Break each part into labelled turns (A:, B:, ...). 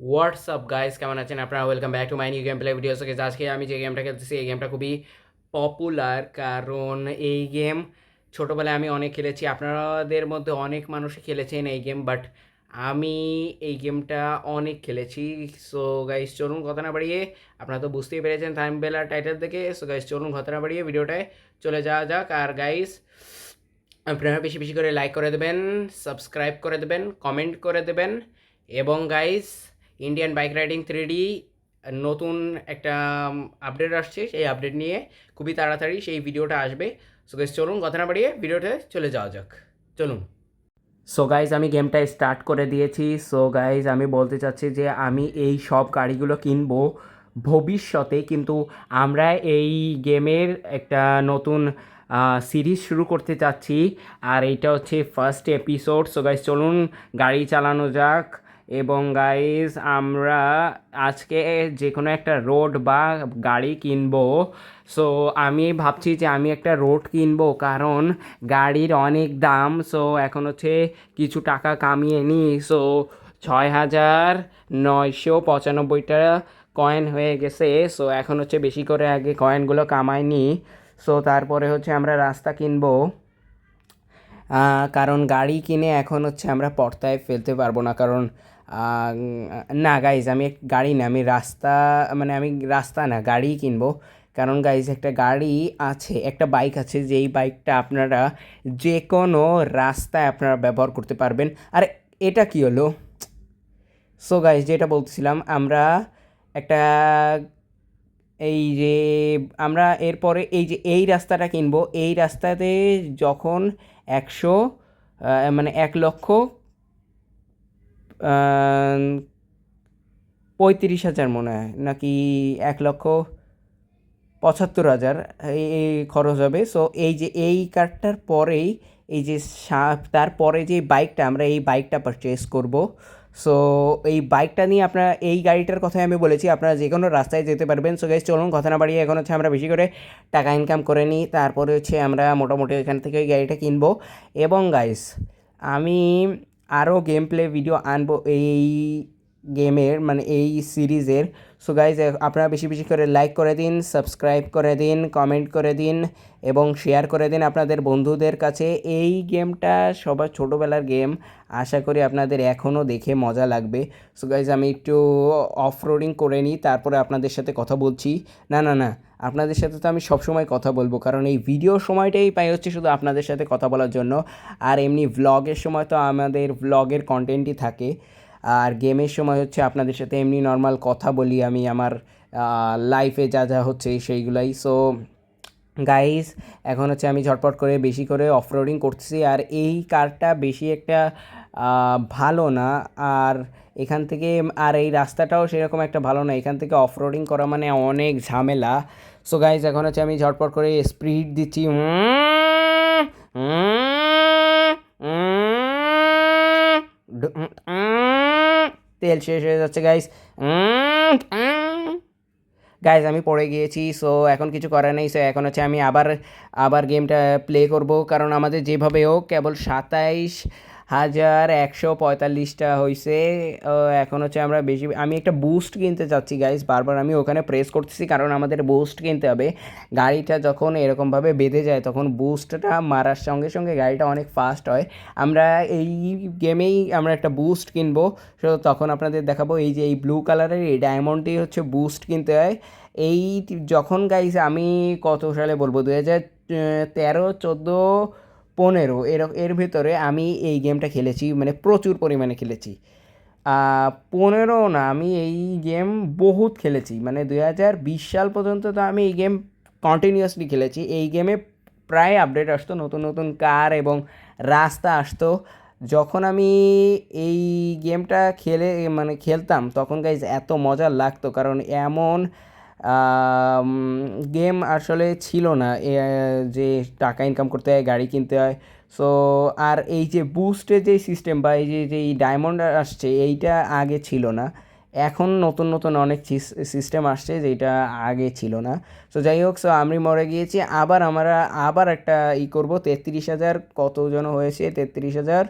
A: WhatsApp guys কেমন আছেন? আপনারা welcome back to my new game play videos okay আজকে আমি যে গেমটা খেলতেছি, এই গেমটা খুবই পপুলার কারণ এই গেম ছোটোবেলায় আমি অনেক খেলেছি। আপনাদের মধ্যে অনেক মানুষই খেলেছেন এই গেম বাট আমি এই গেমটা অনেক খেলেছি। সো গাইস চলুন কথা না বাড়িয়ে, আপনারা তো বুঝতেই পেরেছেন থাইমবেল আর টাইটেল থেকে সো গাইস চলুন কথা না বাড়িয়ে ভিডিওটায় চলে যাওয়া যাক। আর গাইস আপনারা বেশি বেশি করে লাইক করে দেবেন সাবস্ক্রাইব করে দেবেন কমেন্ট করে দেবেন। এবং guys Indian bike riding three নতুন একটা আপডেট আসছে। সেই আপডেট নিয়ে খুবই তাড়াতাড়ি সেই ভিডিওটা আসবে। সো গাইজ চলুন কথা না বাড়িয়ে ভিডিওতে চলে যাওয়া যাক। চলুন। সো গাইজ আমি গেমটা স্টার্ট করে দিয়েছি। সো গাইজ আমি বলতে চাচ্ছি যে আমি এই সব গাড়িগুলো কিনবো ভবিষ্যতে। কিন্তু আমরা এই গেমের একটা নতুন সিরিজ শুরু করতে চাচ্ছি। আর এইটা হচ্ছে ফার্স্ট এপিসোড সো গাইজ চলুন গাড়ি চালানো যাক। এবং গাইজ আমরা আজকে যে কোনো একটা রোড বা গাড়ি কিনবো। সো আমি ভাবছি যে আমি একটা রোড কিনবো কারণ গাড়ির অনেক দাম। সো এখন হচ্ছে কিছু টাকা কামিয়ে নিই সো ছয় হাজার নয়শো পঁচানব্বইটা কয়েন হয়ে গেছে। সো এখন হচ্ছে বেশি করে আগে কয়েনগুলো কামাইনি সো তারপরে হচ্ছে আমরা রাস্তা কিনবো। কারণ গাড়ি কিনে এখন হচ্ছে আমরা পর্তায় ফেলতে পারব না। কারণ না গাইজ আমি গাড়ি না, আমি রাস্তা মানে আমি রাস্তা না, গাড়ি কিনবো। কারণ গাইজ একটা গাড়ি আছে, একটা বাইক আছে, যেই বাইকটা আপনারা যে কোনো রাস্তায় আপনারা ব্যবহার করতে পারবেন। আর এটা কি হলো? সো গাইজ যেটা বলতেছিলাম, আমরা একটা, এই যে, আমরা এরপরে এই যে, এই রাস্তাটা কিনবো। এই রাস্তাতে যখন একশো মানে এক লক্ষ পঁয়ত্রিশ হাজার মনে হয়, নাকি এক লক্ষ পঁচাত্তর হাজার এই খরচ হবে। সো এই যে, এই কার্ডটার পরেই এই যে তারপরে যে বাইকটা আমরা এই বাইকটা পারচেস করব। সো এই বাইকটা নিয়ে আপনারা, এই গাড়িটার কথাই আমি বলেছি, আপনারা যে কোনো রাস্তায় যেতে পারবেন। সো গাইজ চলুন, কথা না বাড়িয়ে এখন হচ্ছে আমরা বেশি করে টাকা ইনকাম করে নিই। তারপরে হচ্ছে আমরা মোটামুটি এখান থেকে গাড়িটা কিনবো। এবং গাইস আমি আরও গেম প্লে ভিডিও আনব এই গেমের মানে এই সিরিজের সো গাইজ আপনারা বেশি বেশি করে লাইক করে দিন সাবস্ক্রাইব করে দিন কমেন্ট করে দিন, এবং শেয়ার করে দিন আপনাদের বন্ধুদের কাছে। এই গেমটা সবার ছোটোবেলার গেম আশা করি আপনাদের এখনও দেখে মজা লাগবে। সো গাইজ আমি একটু অফ রোডিং করে নিই, তারপরে আপনাদের সাথে কথা বলছি। না না না। আপনাদের সাথে তো আমি সবসময় কথা বলব, কারণ এই ভিডিওর সময়টাই পাই হচ্ছে শুধু আপনাদের সাথে কথা বলার জন্য। আর এমনি ভ্লগের সময় তো আমাদের ভ্লগের কন্টেন্টই থাকে। আর গেমের সময় হচ্ছে আপনাদের সাথে এমনি নর্মাল কথা বলি আমি, আমার লাইফে যা যা হচ্ছে সেইগুলাই। সো গাইস এখন হচ্ছে আমি ঝটপট করে বেশি করে অফরোডিং করতেছি। আর এই কারটা বেশি একটা ভালো না। আর এখান থেকে আর এই রাস্তাটাও সেরকম একটা ভালো না। এখান থেকে অফ রোডিং করা মানে অনেক ঝামেলা। সো গাইস এখন হচ্ছে আমি ঝটপট করে স্পিড দিচ্ছি। তেল শেষ হয়ে যাচ্ছে গাইস গাইজ আমি পড়ে গিয়েছি। সো এখন কিছু করার নেই। সো এখন হচ্ছে আমি আবার আবার গেমটা প্লে করব। কারণ আমাদের যেভাবে হোক, কেবল সাতাইশ হাজার একশো পঁয়তাল্লিশটা হয়েছে এখন হচ্ছে আমরা বেশি, আমি একটা বুস্ট কিনতে চাচ্ছি গাইজ বারবার আমি ওখানে প্রেস করতেছি, কারণ আমাদের বুস্ট কিনতে হবে। গাড়িটা যখন এরকমভাবে বেঁধে যায়, তখন বুস্টটা মারার সঙ্গে সঙ্গে গাড়িটা অনেক ফাস্ট হয়। আমরা এই গেমেই আমরা একটা বুস্ট কিনবো। সো তখন আপনাদের দেখাবো, এই যে এই ব্লু কালারের এই ডায়মন্ডটি হচ্ছে বুস্ট কিনতে হয়। এই যখন গাইস আমি কত সালে বলব? দু হাজার তেরো, চোদ্দ পনেরো, এর এর ভিতরে আমি এই গেমটা খেলেছি মানে প্রচুর পরিমাণে খেলেছি। পনেরো না, আমি এই গেম বহুত খেলেছি মানে দুই হাজার বিশ সাল পর্যন্ত তো আমি এই গেম কন্টিনিউয়াসলি খেলেছি। এই গেমে প্রায় আপডেট আসতো, নতুন নতুন কার এবং রাস্তা আসতো। যখন আমি এই গেমটা খেলে মানে খেলতাম, তখন গাইজ এত মজা লাগতো, কারণ এমন গেম আসলে ছিল না। যে টাকা ইনকাম করতে হয়, গাড়ি কিনতে হয়। সো আর এই যে বুস্টের যে সিস্টেম বা এই যে যে ডায়মন্ড আসছে, এইটা আগে ছিল না। এখন নতুন নতুন অনেক সিস্টেম আসছে যেটা আগে ছিল না। সো যাই হোক সো আমি মরে গিয়েছি। আবার আমরা আবার একটা ই করব। তেত্রিশ হাজার কত জন হয়েছে, তেত্রিশ হাজার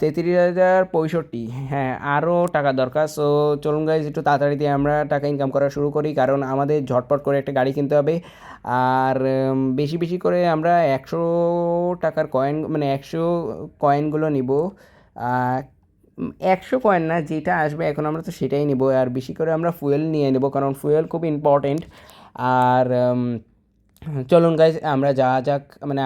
A: তেত্রিশ হাজার পঁয়ষট্টি। হ্যাঁ আরও টাকা দরকার। সো চলুন গাইজ একটু তাড়াতাড়ি দিয়ে আমরা টাকা ইনকাম করা শুরু করি, কারণ আমাদের ঝটপট করে একটা গাড়ি কিনতে হবে। আর বেশি বেশি করে আমরা একশো টাকার কয়েন মানে একশো কয়েনগুলো নিব। একশো কয়েন না, যেটা আসবে এখন আমরা তো সেটাই নিব। আর বেশি করে আমরা ফুয়েল নিয়ে নেব, কারণ ফুয়েল খুব ইম্পর্টেন্ট আর চলুন গাইজ আমরা যাওয়া যাক। মানে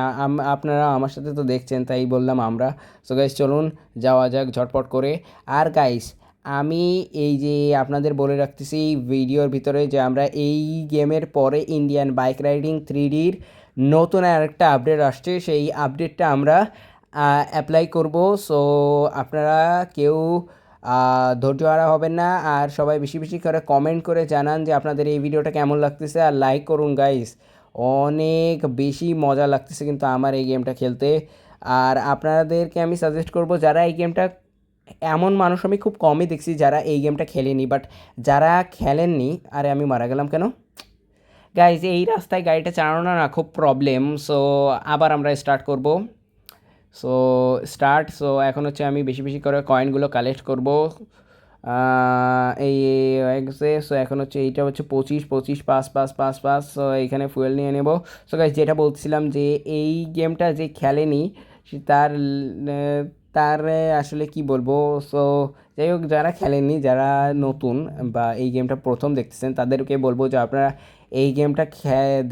A: আপনারা আমার সাথে তো দেখছেন, তাই বললাম আমরা। সো গাইজ চলুন, যাওয়া যাক ঝটপট করে। আর গাইস আমি এই যে আপনাদের বলে রাখতেছি ভিডিওর ভিতরে যে আমরা এই গেমের পরে ইন্ডিয়ান বাইক রাইডিং থ্রি ডির নতুন আরেকটা আপডেট আসছে। সেই আপডেটটা আমরা অ্যাপ্লাই করব। সো আপনারা কেউ ধৈর্য হারা হবেন না। আর সবাই বেশি বেশি করে কমেন্ট করে জানান যে আপনাদের এই ভিডিওটা কেমন লাগতেছে। আর লাইক করুন গাইস অনেক বেশি মজা লাগতেছে কিন্তু আমার এই গেমটা খেলতে। আর আপনাদেরকে আমি সাজেস্ট করব, যারা এই গেমটা এমন মানুষ আমি খুব কমই দেখছি যারা এই গেমটা খেলেনি বাট যারা খেলেননি, আরে আমি মারা গেলাম কেন? গাইজ এই রাস্তায় গাড়িটা চালানো না খুব প্রবলেম সো আবার আমরা স্টার্ট করব। সো স্টার্ট সো এখন হচ্ছে আমি বেশি বেশি করে কয়েনগুলো কালেক্ট করব। এই হয়ে সো এখন হচ্ছে এইটা হচ্ছে পঁচিশ পঁচিশ, পাঁচ পাঁচ পাঁচ পাঁচ সো এইখানে ফুয়েল নিয়ে নেব। সো গাইজ যেটা বলছিলাম যে এই গেমটা যে খেলেনি তার তার আসলে কি বলব সো যাই হোক, যারা খেলেননি যারা নতুন বা এই গেমটা প্রথম দেখতেছেন, তাদেরকে বলব যে আপনারা এই গেমটা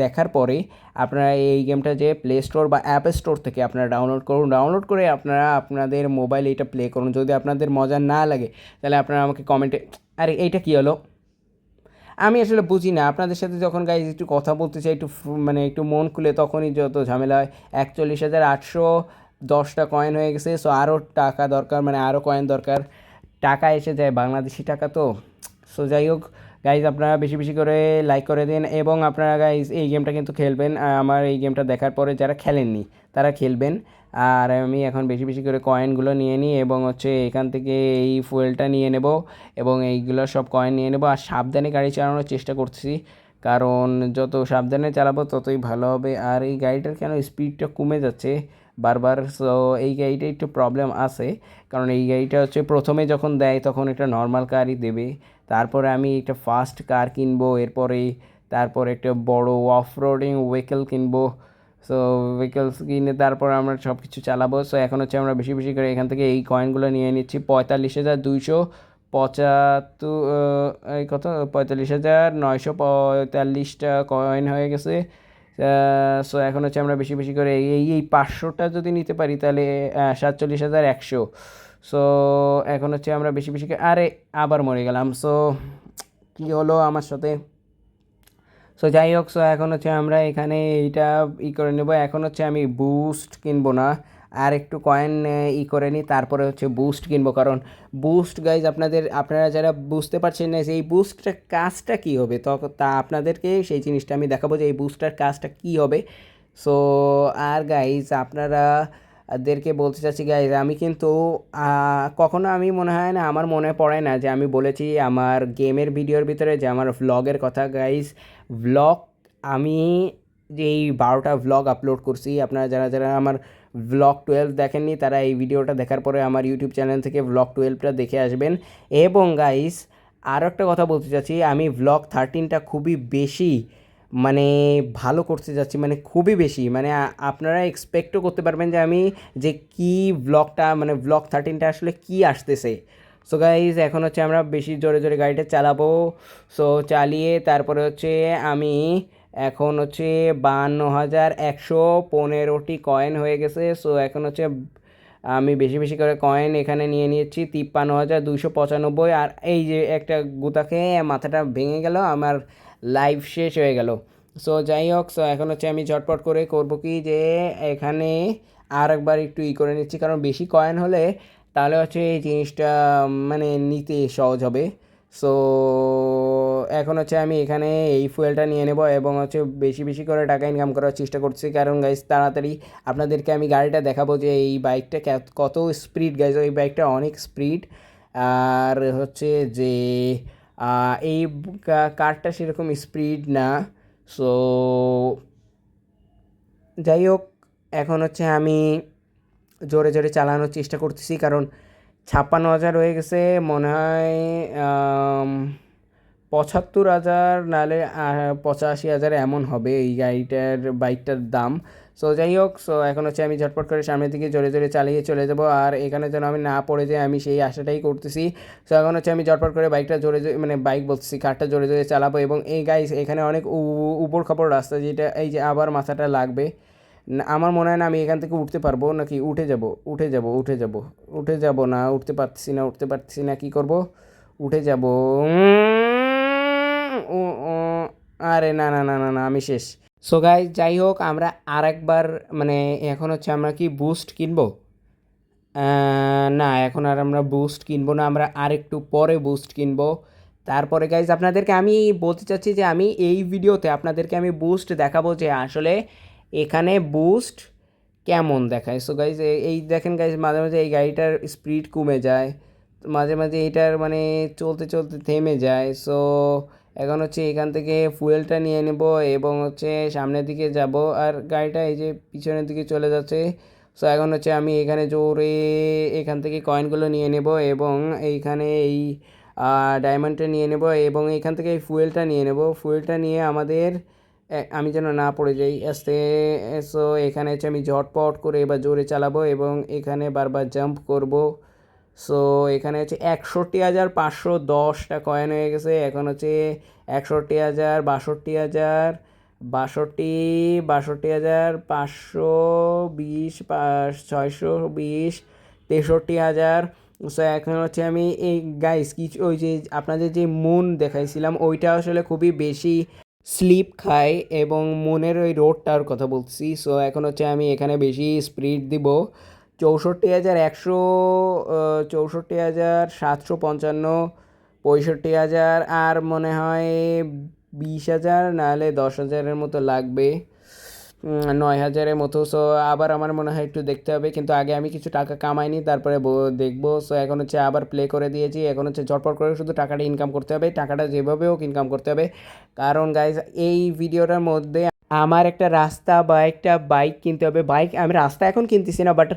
A: দেখার পরে আপনারা এই গেমটা যে প্লে স্টোর বা অ্যাপ স্টোর থেকে আপনারা ডাউনলোড করুন। ডাউনলোড করে আপনারা আপনাদের মোবাইলে এটা প্লে করুন। যদি আপনাদের মজা না লাগে, তাহলে আপনারা আমাকে কমেন্টে আরে, এইটা কী হলো? আমি আসলে বুঝি না। আপনাদের সাথে যখন গাইজ একটু কথা বলতে চাই, একটু মানে একটু মন খুলে তখনই যত ঝামেলা হয়। একচল্লিশ হাজার আটশো দশটা কয়েন হয়ে গেছে সো আরও টাকা দরকার মানে আরও কয়েন দরকার। টাকা এসে যায়, বাংলাদেশি টাকা তো। সো যাই হোক গাইজ আপনারা বেশি বেশি করে লাইক করে দিন এবং আপনারা গাইজ এই গেমটা কিন্তু খেলবেন। আমার এই গেমটা দেখার পরে যারা খেলেননি, তারা খেলবেন। আর আমি এখন বেশি বেশি করে কয়েনগুলো নিয়ে নিই এবং হচ্ছে এখান থেকে এই ফুয়েলটা নিয়ে নেব এবং এইগুলো সব কয়েন নিয়ে নেব। আর সাবধানে গাড়ি চালানোর চেষ্টা করছি কারণ যত সাবধানে চালাবো ততই ভালো হবে। আর এই গাড়িটার কেন স্পিডটা কমে যাচ্ছে? বারবার সো এই গাড়িটা একটু প্রবলেম আছে, কারণ এই গাড়িটা হচ্ছে প্রথমে যখন দেয় তখন একটা নর্মাল কারই দেবে। তারপরে আমি একটা ফাস্ট কার কিনবো, এরপরে, তারপর একটা বড় অফ রোডিং ভেহিকেল কিনবো। সো ভেহিকলস কিনে তারপর আমরা সব কিছু চালাবো। সো এখন হচ্ছে আমরা বেশি বেশি করে এখান থেকে এই কয়েনগুলো নিয়ে নিচ্ছি। পঁয়তাল্লিশ হাজার দুইশো পঁচাত্তর এই কত? পঁয়তাল্লিশ হাজার নয়শো পঁয়তাল্লিশটা কয়েন হয়ে গেছে। সো এখন হচ্ছে আমরা বেশি বেশি করে এই এই পাঁচশোটা যদি নিতে পারি তাহলে সাতচল্লিশ হাজার একশো। সো এখন হচ্ছে আমরা বেশি বেশি আরে আবার মরে গেলাম। সো কী হলো আমার সাথে? সো যাই হোক সো এখন হচ্ছে আমরা এখানে এইটা ই করে নেব। এখন হচ্ছে আমি বুস্ট কিনবো না, আর একটু কয়েন ই করে নিই তারপরে হচ্ছে বুস্ট কিনবো। কারণ বুস্ট গাইজ আপনাদের, আপনারা যারা বুঝতে পারছেন না যে এই বুস্টটার কাজটা কী হবে তখন তা আপনাদেরকে সেই জিনিসটা আমি দেখাবো যে এই বুস্টার কাজটা কী হবে। সো আর গাইজ আপনারা দেরকে বলতে চাচ্ছি গাইজ আমি কিন্তু কখনো আমি মনে হয় না, আমার মনে পড়ে না যে আমি বলেছি আমার গেমের ভিডিওর ভিতরে যে আমার ভ্লগের কথা। গাইজ ভ্লগ আমি যে এই বারোটা ভ্লগ আপলোড করছি, আপনারা যারা যারা আমার ভ্লগ টুয়েলভ দেখেননি, তারা এই ভিডিওটা দেখার পরে আমার ইউটিউব চ্যানেল থেকে ভ্লগ টুয়েলভটা দেখে আসবেন। এবং গাইস আরও একটা কথা বলতে চাচ্ছি, আমি ভ্লগ থার্টিনটা খুবই বেশি মানে ভালো করতে যাচ্ছি মানে খুবই বেশি। মানে আপনারা এক্সপেক্টও করতে পারবেন যে আমি যে কি ভ্লগটা মানে ব্লগ থার্টিনটা আসলে কি আসতেছে। সো গাইজ এখন হচ্ছে আমরা বেশি জোরে জোরে গাড়িটা চালাবো। সো চালিয়ে তারপরে হচ্ছে আমি এখন হচ্ছে বান্ন হাজার একশো পনেরোটি কয়েন হয়ে গেছে। সো এখন হচ্ছে আমি বেশি বেশি করে কয়েন এখানে নিয়ে নিয়েছি, তিপ্পান্ন হাজার দুশো পঁচানব্বই। আর এই যে একটা গুতাকে মাথাটা ভেঙে গেল, আমার লাইফ শেষ হয়ে গেল। সো যাই হোক সো এখন হচ্ছে আমি ঝটপট করে করব কি যে, এখানে আর একবার একটু ই করে নিচ্ছি। কারণ বেশি কয়েন হলে তাহলে হচ্ছে এই জিনিসটা মানে নিতে সহজ হবে। সো এখন হচ্ছে আমি এখানে এই ফুয়েলটা নিয়ে নেব এবং হচ্ছে বেশি বেশি করে টাকা ইনকাম করার চেষ্টা করছি। কারণ গাইজ তাড়াতাড়ি আপনাদেরকে আমি গাড়িটা দেখাবো যে এই বাইকটা কত স্পিড গাইজ এই বাইকটা অনেক স্পিড আর হচ্ছে যে এই কারটা সেরকম স্পিড না। সো যাই হোক, এখন হচ্ছে আমি জোরে জোরে চালানোর চেষ্টা করতেছি, কারণ ছাপ্পান্ন হাজার হয়ে গেছে, মনে হয় পঁচাত্তর হাজার, নাহলে পঁচাশি হাজার এমন হবে এই গাড়িটার, বাইকটার দাম। সো যাই হোক সো এখন হচ্ছে আমি ঝটপট করে সামনের দিকে জোরে জোরে চালিয়ে চলে যাব। আর এখানে যেন আমি না পড়ে যাই, আমি সেই আশাটাই করতেছি। সো এখন হচ্ছে আমি ঝটপট করে বাইকটা জোরে জোরে মানে বাইক বলতেছি কারটা জোরে জোরে চালাবো। এবং এই গাইস এখানে অনেক উপর খাপড় রাস্তা, যেটা এই যে আবার মাথাটা লাগবে। আমার মনে হয় না আমি এখান থেকে উঠতে পারব, নাকি উঠে যাব উঠে যাব উঠে যাব। উঠে যাব না, উঠতে পারছি না, উঠতে পারছি না, কি করব? উঠে যাব। আরে না না না না না, আমি শেষ। সো গাই যাই হোক আমরা আর একবার মানে এখন হচ্ছে আমরা কি বুস্ট কিনবো? না, এখন আর আমরা বুস্ট কিনবো না, আমরা আর একটু পরে বুস্ট কিনবো। তারপরে গাইজ আপনাদেরকে আমি বলতে চাচ্ছি যে আমি এই ভিডিওতে আপনাদেরকে আমি বুস্ট দেখাবো যে আসলে এখানে বুস্ট কেমন দেখায়। সো গাইজ এই দেখেন গাইজ মাঝে মাঝে এই গাড়িটার স্পিড কমে যায়, মাঝে মাঝে এটার মানে চলতে চলতে থেমে যায়। সো এখন হচ্ছে এখান থেকে ফুয়েলটা নিয়ে নেব এবং হচ্ছে সামনের দিকে যাব আর গাড়িটা এই যে পিছনের দিকে চলে যাচ্ছে। সো এখন হচ্ছে আমি এখানে জোরে এখান থেকে কয়েনগুলো নিয়ে নেব এবং এইখানে এই ডায়মন্ডটা নিয়ে নেব এবং এখান থেকে এই ফুয়েলটা নিয়ে নেব। ফুয়েলটা নিয়ে আমাদের আমি যেন না পড়ে যাই, আস্তে সো এখানে হচ্ছে আমি ঝটপট করে এবার জোরে চালাবো এবং এখানে বারবার জাম্প করব। সো এখানে হচ্ছে একষট্টি হাজার পাঁচশো দশটা কয়েন হয়ে গেছে। এখন হচ্ছে একষট্টি হাজার, বাষট্টি হাজার, বাষট্টি বাষট্টি হাজার পাঁচশো বিশ পাঁচ ছয়শো বিশ, তেষট্টি হাজার। সো এখন হচ্ছে আমি এই গাইস কিছু ওই যে আপনাদের যে মুন দেখাইছিলাম, ওইটা আসলে খুবই বেশি স্লিপ খায় এবং মনের ওই রোডটার কথা বলছি সো এখন হচ্ছে আমি এখানে বেশি স্পিড দিব। চৌষট্টি হাজার একশো চৌষট্টি হাজার সাতশো পঞ্চান্ন, পঁয়ষট্টি হাজার, আর মনে হয় বিশ হাজার, নাহলে দশ হাজারের মতো লাগবে। নয় হাজারের মতো। সো আবার আমার মনে হয় একটু দেখতে হবে, কিন্তু আগে আমি কিছু টাকা কামাইনি, তারপরে দেখব। সো এখন হচ্ছে আবার প্লে করে দিয়েছি। এখন হচ্ছে ঝটপট করে শুধু টাকাটা ইনকাম করতে হবে। টাকাটা যেভাবে হোক ইনকাম করতে হবে। কারণ গাইজ এই ভিডিওটার মধ্যে আমার একটা রাস্তা বা একটা বাইক কিনতে হবে। বাইক আমি রাস্তা এখন কিনতেছি না বাট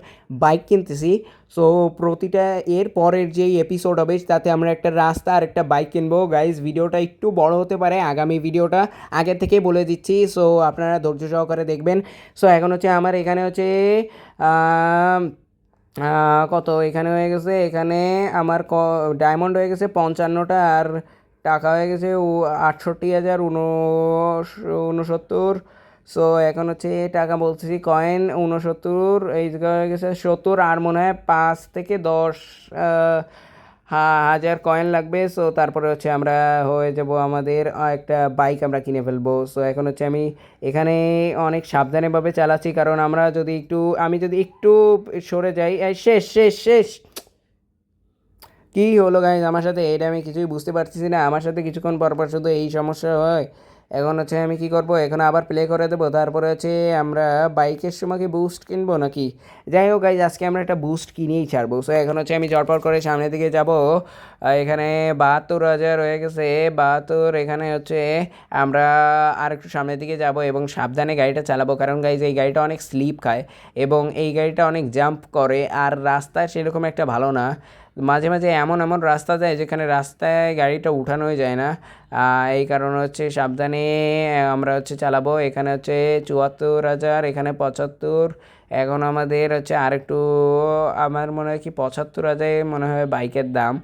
A: বাইক কিনতেছি। সো প্রতিটা এর পরের যেই এপিসোড হবে, তাতে আমরা একটা রাস্তা আর একটা বাইক কিনবো। গাইজ ভিডিওটা একটু বড় হতে পারে, আগামী ভিডিওটা আগে থেকেই বলে দিচ্ছি। সো আপনারা ধৈর্য সহকারে দেখবেন। সো এখন হচ্ছে আমার এখানে হচ্ছে কত? এখানে হয়ে গেছে, এখানে আমার ক ডায়মন্ড হয়ে গেছে পঞ্চান্নটা আর টাকা হয়ে গেছে উ- আটষট্টি হাজার উনসত্তর সো এখন হচ্ছে টাকা বলতেছি কয়েন উনসত্তর এই হয়ে গেছে সত্তর, আর মনে হয় পাঁচ থেকে দশ হাজার কয়েন লাগবে। সো তারপরে হচ্ছে আমরা হয়ে যাব আমাদের একটা বাইক আমরা কিনে ফেলব। সো এখন হচ্ছে আমি এখানে অনেক সাবধানেভাবে চালাচ্ছি, কারণ আমরা যদি একটু, আমি যদি একটু সরে যাই শেষ শেষ শেষ। কী হলো গাইজ আমার সাথে এটা আমি কিছুই বুঝতে পারতেছি না। আমার সাথে কিছুক্ষণ পর পর শুধু এই সমস্যা হয়। এখন হচ্ছে আমি কি করব? এখন আবার প্লে করে দেবো। তারপরে হচ্ছে আমরা বাইকের সময় কি বুস্ট কিনবো নাকি? যাই হোক গাইজ আজকে আমরা একটা বুস্ট কিনেই ছাড়বো। সো এখন হচ্ছে আমি চটপট করে সামনের দিকে যাব। এখানে বাহাত্তর হাজার হয়ে গেছে। বাহাত্তর, এখানে হচ্ছে আমরা আর একটু সামনের দিকে যাব এবং সাবধানে গাড়িটা চালাবো। কারণ গাইজ এই গাড়িটা অনেক স্লিপ খায় এবং এই গাড়িটা অনেক জাম্প করে। আর রাস্তা সেরকম একটা ভালো না। মাঝে মাঝে এমন এমন রাস্তা যায় যেখানে রাস্তায় গাড়িটা উঠানোই যায় না। এই কারণে হচ্ছে সাবধানে আমরা হচ্ছে চালাবো। এখানে হচ্ছে চুয়াত্তর হাজার, এখানে পঁচাত্তর। এখন আমাদের হচ্ছে আরেকটু, আমার মনে হয় কি পঁচাত্তর হাজার মনে হয় বাইকের দাম।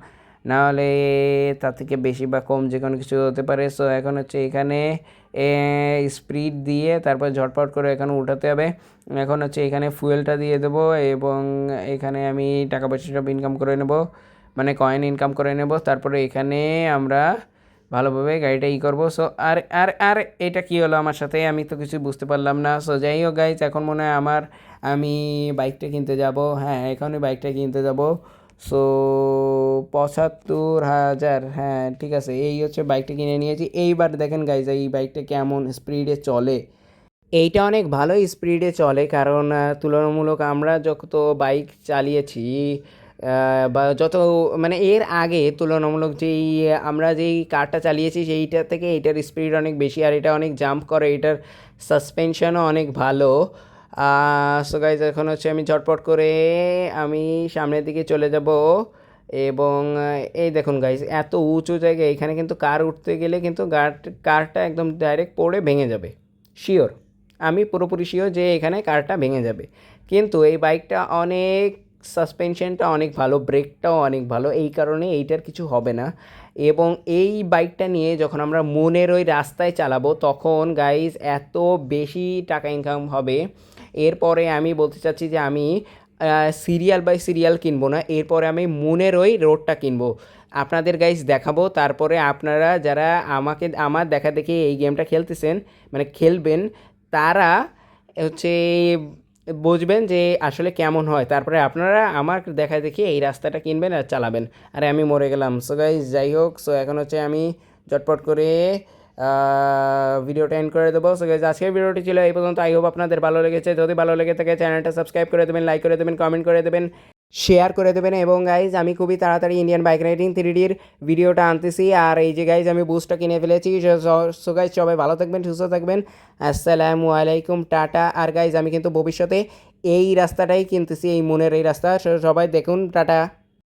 A: না হলে তার থেকে বেশি বা কম যে কোনো কিছু হতে পারে। সো এখন হচ্ছে এখানে স্পিড দিয়ে তারপর ঝটপট করে এখানে উঠাতে হবে। এখন হচ্ছে এখানে ফুয়েলটা দিয়ে দেবো এবং এখানে আমি টাকা পয়সা সব ইনকাম করে নেব। মানে কয়েন ইনকাম করে নেব। তারপরে এখানে আমরা ভালোভাবে গাড়িটা ই করব। সো আর আর আর এটা কি হলো আমার সাথে? আমি তো কিছু বুঝতে পারলাম না। সো যাই হোক গাইজ এখন মনে হয় আমার আমি বাইকটা কিনতে যাব। হ্যাঁ এখনই বাইকটা কিনতে যাব। সো পঁচাত্তর হাজার হ্যাঁ ঠিক আছে, এই হচ্ছে বাইকটা কিনে নিয়েছি। এইবার দেখেন গাইজ এই বাইকটা কেমন স্পিডে চলে। এইটা অনেক ভালো স্পিডে চলে, কারণ তুলনামূলক আমরা যত বাইক চালিয়েছি বা যত মানে এর আগে তুলনামূলক যেই, আমরা যেই কারটা চালিয়েছি, সেইটা থেকে এইটার স্পিড অনেক বেশি, আর এটা অনেক জাম্প করে, এটার সাসপেনশনও অনেক ভালো। সো গাইজ এখন হচ্ছে আমি ঝটপট করে আমি সামনের দিকে চলে যাব এবং এই দেখুন গাইজ এত উঁচু জায়গায় এখানে কিন্তু কার উঠতে গেলে কিন্তু কারটা একদম ডাইরেক্ট পড়ে ভেঙে যাবে। শিওর আমি পুরোপুরি শিওর যে এখানে কারটা ভেঙে যাবে। কিন্তু এই বাইকটা অনেক সাসপেনশনটা অনেক ভালো ব্রেকটাও অনেক ভালো, এই কারণে এইটার কিছু হবে না। এবং এই বাইকটা নিয়ে যখন আমরা মনের ওই রাস্তায় চালাবো, তখন গাইজ এত বেশি টাকা ইনকাম হবে এরপরে আমি বলতে চাচ্ছি যে আমি সিরিয়াল বাই সিরিয়াল কিনবো না, এরপরে আমি মুনের ওই রোডটা কিনবো। আপনাদের গাইজ দেখাবো, তারপরে আপনারা যারা আমাকে, আমার দেখা দেখি এই গেমটা খেলতেছেন মানে খেলবেন, তারা হচ্ছে বুঝবেন যে আসলে কেমন হয়। তারপরে আপনারা আমার দেখা দেখি এই রাস্তাটা কিনবেন আর চালাবেন। আরে আমি মরে গেলাম। সো গাইজ যাই হোক সো এখন হচ্ছে আমি চটপট করে ভিডিওটা এন্ড করে দেবো। সো গাইজ আজকের ভিডিওটি ছিল এই পর্যন্ত। আই হোপ আপনাদের ভালো লেগেছে। যদি ভালো লেগে থাকে চ্যানেলটা সাবস্ক্রাইব করে দেবেন লাইক করে দেবেন কমেন্ট করে দেবেন শেয়ার করে দেবেন। এবং গাইজ আমি খুবই তাড়াতাড়ি ইন্ডিয়ান বাইক রাইডিং থ্রিডির ভিডিওটা আনতেছি। আর এই যে গাইজ আমি বুস্টটা কিনে ফেলেছি। সো গাইজ সবাই ভালো থাকবেন, সুস্থ থাকবেন। আসসালামু আলাইকুম, টাটা। আর গাইজ আমি কিন্তু ভবিষ্যতে এই রাস্তাটাই কিনতেছি, এই মনের এই রাস্তা। সবাই দেখুন, টাটা।